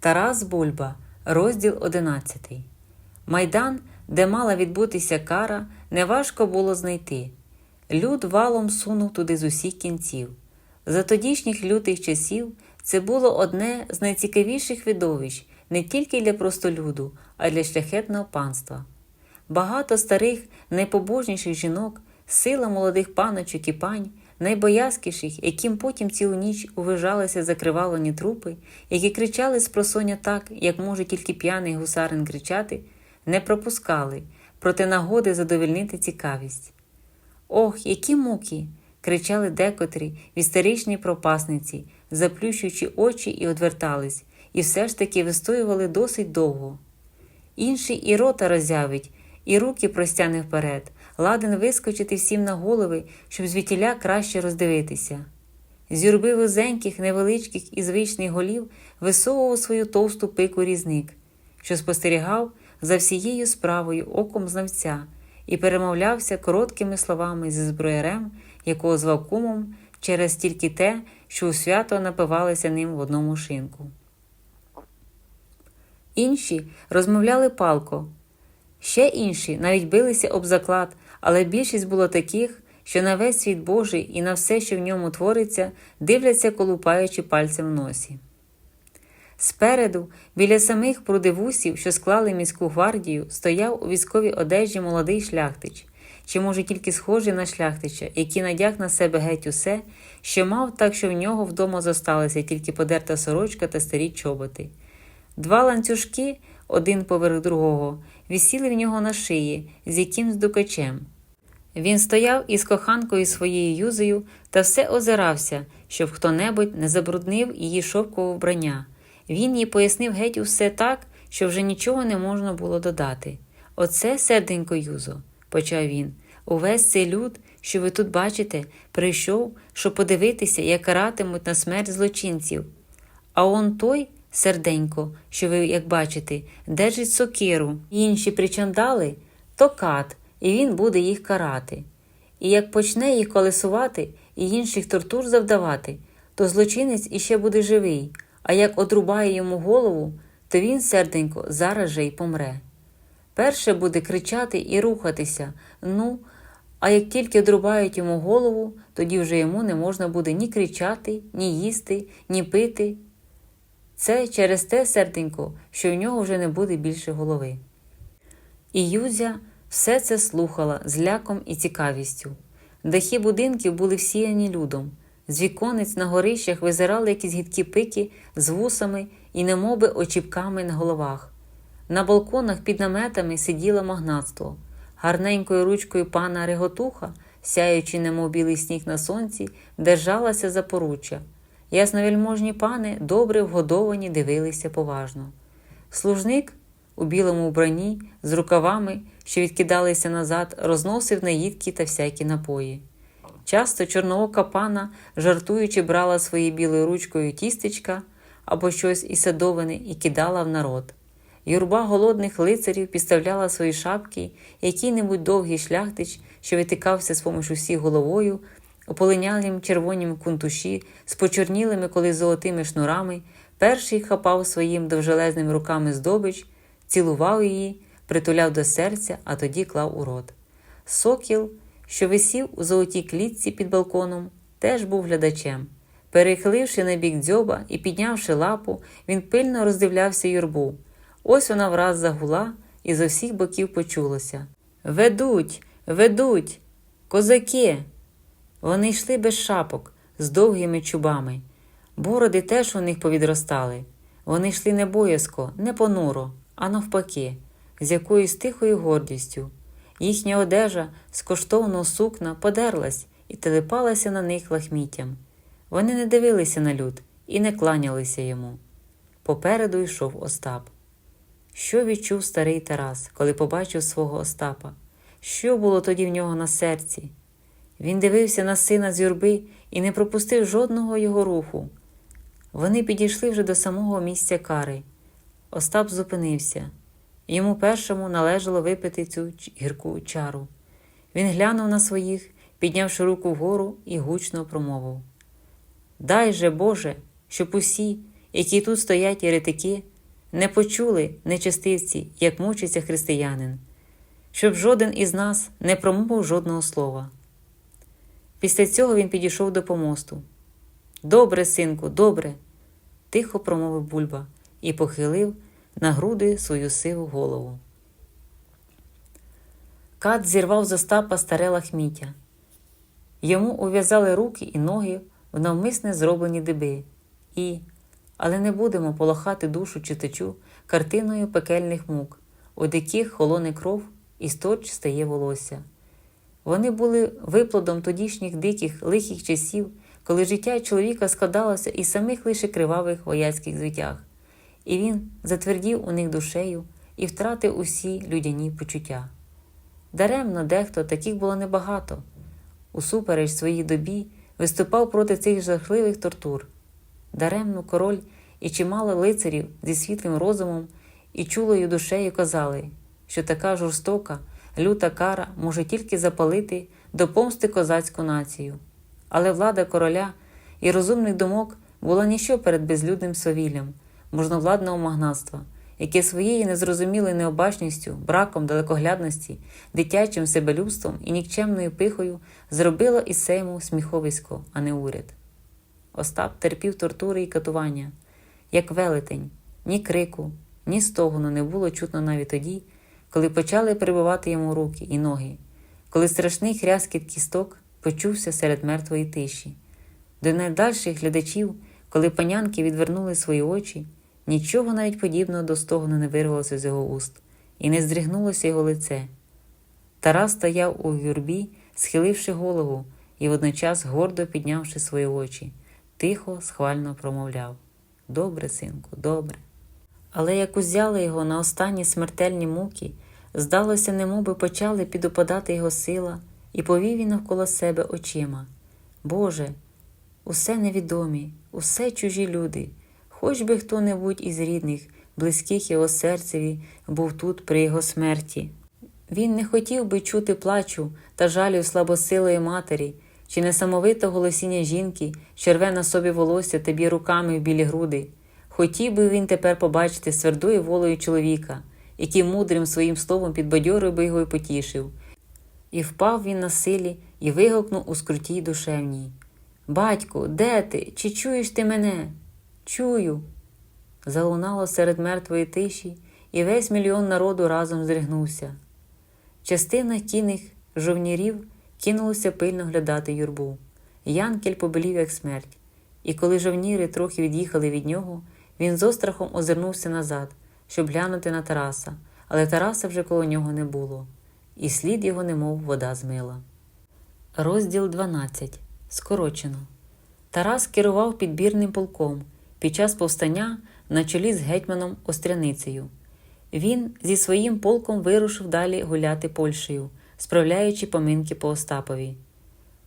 Тарас Бульба, розділ 11. Майдан, де мала відбутися кара, неважко було знайти. Люд валом сунув туди з усіх кінців. За тодішніх лютих часів це було одне з найцікавіших видовищ не тільки для простолюду, а й для шляхетного панства. Багато старих, найпобожніших жінок, сила молодих паночок і пань, найбоязкіших, яким потім цілу ніч увижалися закривавлені трупи, які кричали з просоння так, як може тільки п'яний гусарин кричати, не пропускали, проти нагоди задовольнити цікавість. Ох, які муки! кричали декотрі в істеричній пропасниці, заплющуючи очі і одвертались, і все ж таки вистоювали досить довго. Інший і рота роззявить, і руки простяне вперед, ладен вискочити всім на голови, щоб звітіля краще роздивитися. З юрби вузеньких, невеличких і звичних голів висовував свою товсту пику різник, що спостерігав за всією справою оком знавця і перемовлявся короткими словами зі зброярем, якого звав кумом через тільки те, що у свято напивалися ним в одному шинку. Інші розмовляли палко, ще інші навіть билися об заклад, але більшість було таких, що на весь світ Божий і на все, що в ньому твориться, дивляться, колупаючи пальцем в носі. Спереду, біля самих прудивусів, що склали міську гвардію, стояв у військовій одежі молодий шляхтич, чи, може, тільки схожий на шляхтича, який надяг на себе геть усе, що мав, так що в нього вдома зосталася тільки подерта сорочка та старі чоботи. Два ланцюжки, один поверх другого, висіли в нього на шиї з якимсь дукачем. Він стояв із коханкою своєю юзею та все озирався, щоб хто-небудь не забруднив її шовкове вбрання. Він їй пояснив геть усе так, що вже нічого не можна було додати. Оце, серденько Юзо, почав він, увесь цей люд, що ви тут бачите, прийшов, щоб подивитися, як каратимуть на смерть злочинців. А он той, серденько, що ви, як бачите, держить сокиру, інші причандали, то кат, і він буде їх карати. І як почне їх колесувати і інших тортур завдавати, то злочинець іще буде живий, а як одрубає йому голову, то він, серденько, зараз же й помре. Перше буде кричати і рухатися, ну, а як тільки одрубають йому голову, тоді вже йому не можна буде ні кричати, ні їсти, ні пити. Це через те, серденько, що в нього вже не буде більше голови. І Юзя все це слухала з ляком і цікавістю. Дахи будинків були всіяні людом. З віконець на горищах визирали якісь гідкі пики з вусами і немоби очіпками на головах. На балконах під наметами сиділо магнатство. Гарненькою ручкою пана Реготуха, сяючи, немов білий сніг на сонці, держалася за поруччя. Ясновельможні пани, добре вгодовані, дивилися поважно. Служник у білому вбранні з рукавами, що відкидалися назад, розносив наїдки та всякі напої. Часто чорноока пана, жартуючи, брала своєю білою ручкою тістечка або щось із садовини і кидала в народ. Юрба голодних лицарів підставляла свої шапки, який-небудь довгий шляхтич, що витикався з поміж усіх головою, у полинялім червонім кунтуші, з почорнілими коли золотими шнурами, перший хапав своїм довжелезними руками здобич, цілував її, притуляв до серця, а тоді клав у рот. Сокіл, що висів у золотій клітці під балконом, теж був глядачем. Перехиливши на бік дзьоба і піднявши лапу, він пильно роздивлявся юрбу. Ось вона враз загула і з усіх боків почулося Ведуть, ведуть, козаки. Вони йшли без шапок, з довгими чубами. Бороди теж у них повідростали. Вони йшли не боязко, не понуро, а навпаки, з якоюсь тихою гордістю. Їхня одежа з коштовного сукна подерлась і телепалася на них лахміттям. Вони не дивилися на люд і не кланялися йому. Попереду йшов Остап. Що відчув старий Тарас, коли побачив свого Остапа? Що було тоді в нього на серці? Він дивився на сина з юрби і не пропустив жодного його руху. Вони підійшли вже до самого місця кари. Остап зупинився. Йому першому належало випити цю гірку чару. Він глянув на своїх, піднявши руку вгору і гучно промовив Дай же, Боже, щоб усі, які тут стоять єретики, не почули нечестивці, як мучиться християнин, щоб жоден із нас не промовив жодного слова. Після цього він підійшов до помосту. Добре, синку, добре, тихо промовив бульба і похилив на груди свою сиву голову. Кат зірвав з Остапа старе лахміття. Йому ув'язали руки і ноги в навмисне зроблені диби, і, але не будемо полохати душу читачу картиною пекельних мук, од яких холоне кров і сторч стає волосся. Вони були виплодом тодішніх диких лихих часів, коли життя чоловіка складалося із самих лише кривавих вояцьких звитяг, і він затвердів у них душею і втратив усі людяні почуття. Даремно дехто таких було небагато. Усупереч своїй добі виступав проти цих жахливих тортур. Даремно король і чимало лицарів зі світлим розумом і чулою душею казали, що така жорстока, люта кара може тільки запалити до помсти козацьку націю. Але влада короля і розумних думок була ніщо перед безлюдним совіллям можновладного магнатства, яке своєю незрозумілою необачністю, браком далекоглядності, дитячим себелюбством і нікчемною пихою зробило із Сейму сміховисько, а не уряд. Остап терпів тортури і катування, як велетень, ні крику, ні стогону не було чутно навіть тоді, коли почали прибивати йому руки і ноги, коли страшний хряскіт кісток почувся серед мертвої тиші. До найдальших глядачів, коли панянки відвернули свої очі, нічого навіть подібного до стогону не вирвалося з його уст, і не здригнулося його лице. Тарас стояв у юрбі, схиливши голову і водночас гордо піднявши свої очі, тихо, схвально промовляв Добре, синку, добре. Але як узяли його на останні смертельні муки, здалося, немоби почали підопадати його сила, і повів він навколо себе очима. Боже, усе невідомі, усе чужі люди, хоч би хто-небудь із рідних, близьких його серцеві, був тут при його смерті. Він не хотів би чути плачу та жалю слабосилої матері чи несамовитого голосіння жінки, що рве на собі волосся та б'є руками в білі груди. Хотів би він тепер побачити свердою волею чоловіка, який мудрим своїм словом підбадьорив би його і потішив. І впав він на силі і вигукнув у скрутій душевній Батьку, де ти? Чи чуєш ти мене? Чую. Залунало серед мертвої тиші, і весь мільйон народу разом зригнувся. Частина кінних жовнірів кинулося пильно глядати юрбу. Янкель побелів, як смерть, і коли жовніри трохи від'їхали від нього, він з острахом озирнувся назад, щоб глянути на Тараса, але Тараса вже коло нього не було, і слід його немов вода змила. Розділ 12. Скорочено. Тарас керував підбірним полком під час повстання на чолі з гетьманом Остряницею. Він зі своїм полком вирушив далі гуляти Польщею, справляючи поминки по Остапові.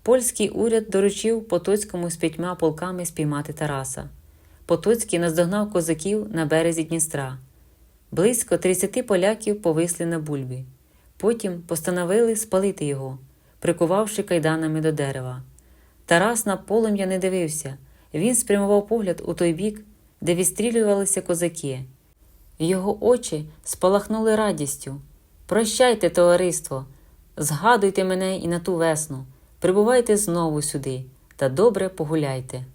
Польський уряд доручив Потоцькому з п'ятьма полками спіймати Тараса. Потоцький наздогнав козаків на березі Дністра. Близько 30 поляків повисли на бульбі. Потім постановили спалити його, прикувавши кайданами до дерева. Тарас на полум'я не дивився. Він спрямував погляд у той бік, де відстрілювалися козаки. Його очі спалахнули радістю. Прощайте, товариство, згадуйте мене і на ту весну, прибувайте знову сюди та добре погуляйте.